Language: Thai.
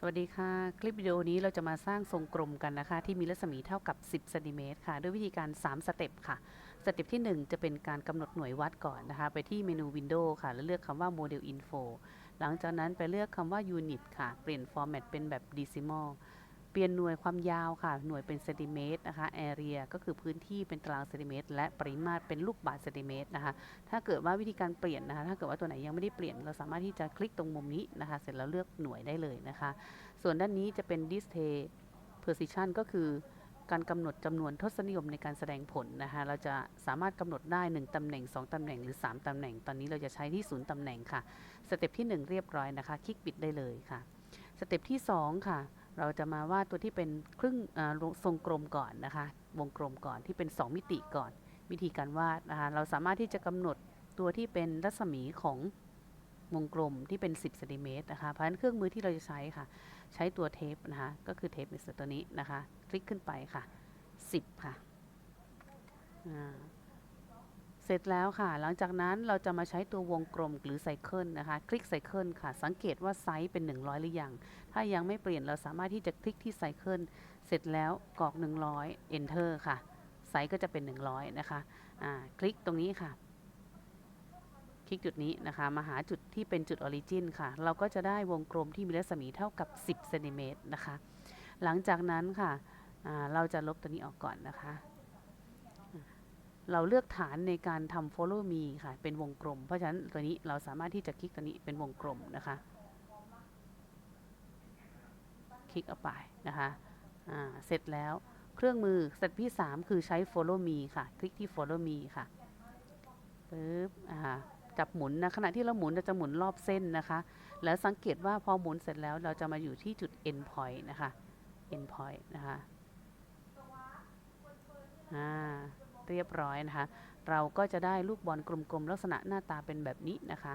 สวัสดีค่ะ คลิปวิดีโอนี้เราจะมาสร้างทรงกลมกันนะคะ ที่มีรัศมีเท่ากับ 10เซนติเมตรค่ะ ด้วยวิธีการ 3 สเต็ปค่ะสเต็ปที่ 1 จะเป็นการกำหนดหน่วยวัดก่อนนะคะ ไปที่เมนู Windows ค่ะ แล้วเลือกคำว่า Model Info หลังจากนั้นไปเลือกคำว่า Unit ค่ะ เปลี่ยน Format เป็นแบบ Decimal ปลี่ยนหน่วยความยาวค่ะ หน่วยเป็นเซนติเมตรนะคะ Area ก็คือพื้นที่เป็นตารางเซนติเมตร และปริมาตรเป็นลูกบาศก์เซนติเมตรนะคะ ถ้าเกิดว่าวิธีการเปลี่ยนนะคะ ถ้าเกิดว่าตัวไหนยังไม่ได้เปลี่ยน เราสามารถที่จะคลิกตรงมุมนี้นะคะ เสร็จแล้วเลือกหน่วยได้เลยนะคะ ส่วนด้านนี้จะเป็น display precision ก็คือการกำหนดจำนวนทศนิยมในการแสดงผลนะคะ เราจะสามารถกำหนดได้ 1ตำแหน่ง 2ตำแหน่งหรือ 3ตำแหน่ง ตอนนี้เราจะใช้ที่ 0ตำแหน่งค่ะ สเต็ปที่ 1 เรียบร้อยนะคะ คลิกปิดได้เลยค่ะ สเต็ปที่ 2 ค่ะ เราจะมาวาดตัวที่เป็นครึ่งทรงกลมก่อนนะคะ วงกลมก่อนที่เป็น 2 มิติก่อน วิธีการวาดนะคะเราสามารถที่จะกำหนดตัวที่เป็นรัศมีของวงกลมที่เป็น 10เซนติเมตรนะคะเพราะฉะนั้นเครื่องมือที่เราจะใช้ค่ะ ใช้ตัวเทปนะคะ ก็คือเทปเมสเซอร์ตัวนี้นะคะ คลิกขึ้นไปค่ะ 10 ค่ะอ่า เสร็จแล้วค่ะ หลังจากนั้นเราจะมาใช้ตัววงกลมหรือไซเคิลนะคะ คลิกไซเคิลค่ะ สังเกตว่าไซส์เป็น 100 หรือยัง ถ้ายังไม่เปลี่ยนเราสามารถที่จะคลิกที่ไซเคิลเสร็จแล้วกรอก 100 enter ค่ะ ไซส์ก็จะเป็น 100 นะคะอ่าคลิกตรงนี้ค่ะ คลิกจุดนี้นะคะ มาหาจุดที่เป็นจุดออริจินค่ะ เราก็จะได้วงกลมที่มีรัศมีเท่ากับ 10เซนติเมตรนะคะ หลังจากนั้นค่ะอ่าเราจะลบตัวนี้ออกก่อนนะคะ เราเลือกฐานในการทำ follow me ค่ะ เป็นวงกลม เพราะฉะนั้นตัวนี้เราสามารถที่จะคลิกตัวนี้เป็นวงกลมนะคะ คลิกเอาไปนะคะอ่าเสร็จแล้วเครื่องมือสเต็ปที่ 3 คือใช้ follow me ค่ะ คลิกที่ follow me ค่ะปึ๊บอ่าจับหมุนนะขณะที่เราหมุนเราจะหมุนรอบเส้นนะคะ แล้วสังเกตว่าพอหมุนเสร็จแล้วเราจะมาอยู่ที่จุด end point นะคะ end point นะคะอ่า เรียบร้อยนะคะ เราก็จะได้ลูกบอลกลมๆ ลักษณะหน้าตาเป็นแบบนี้นะคะ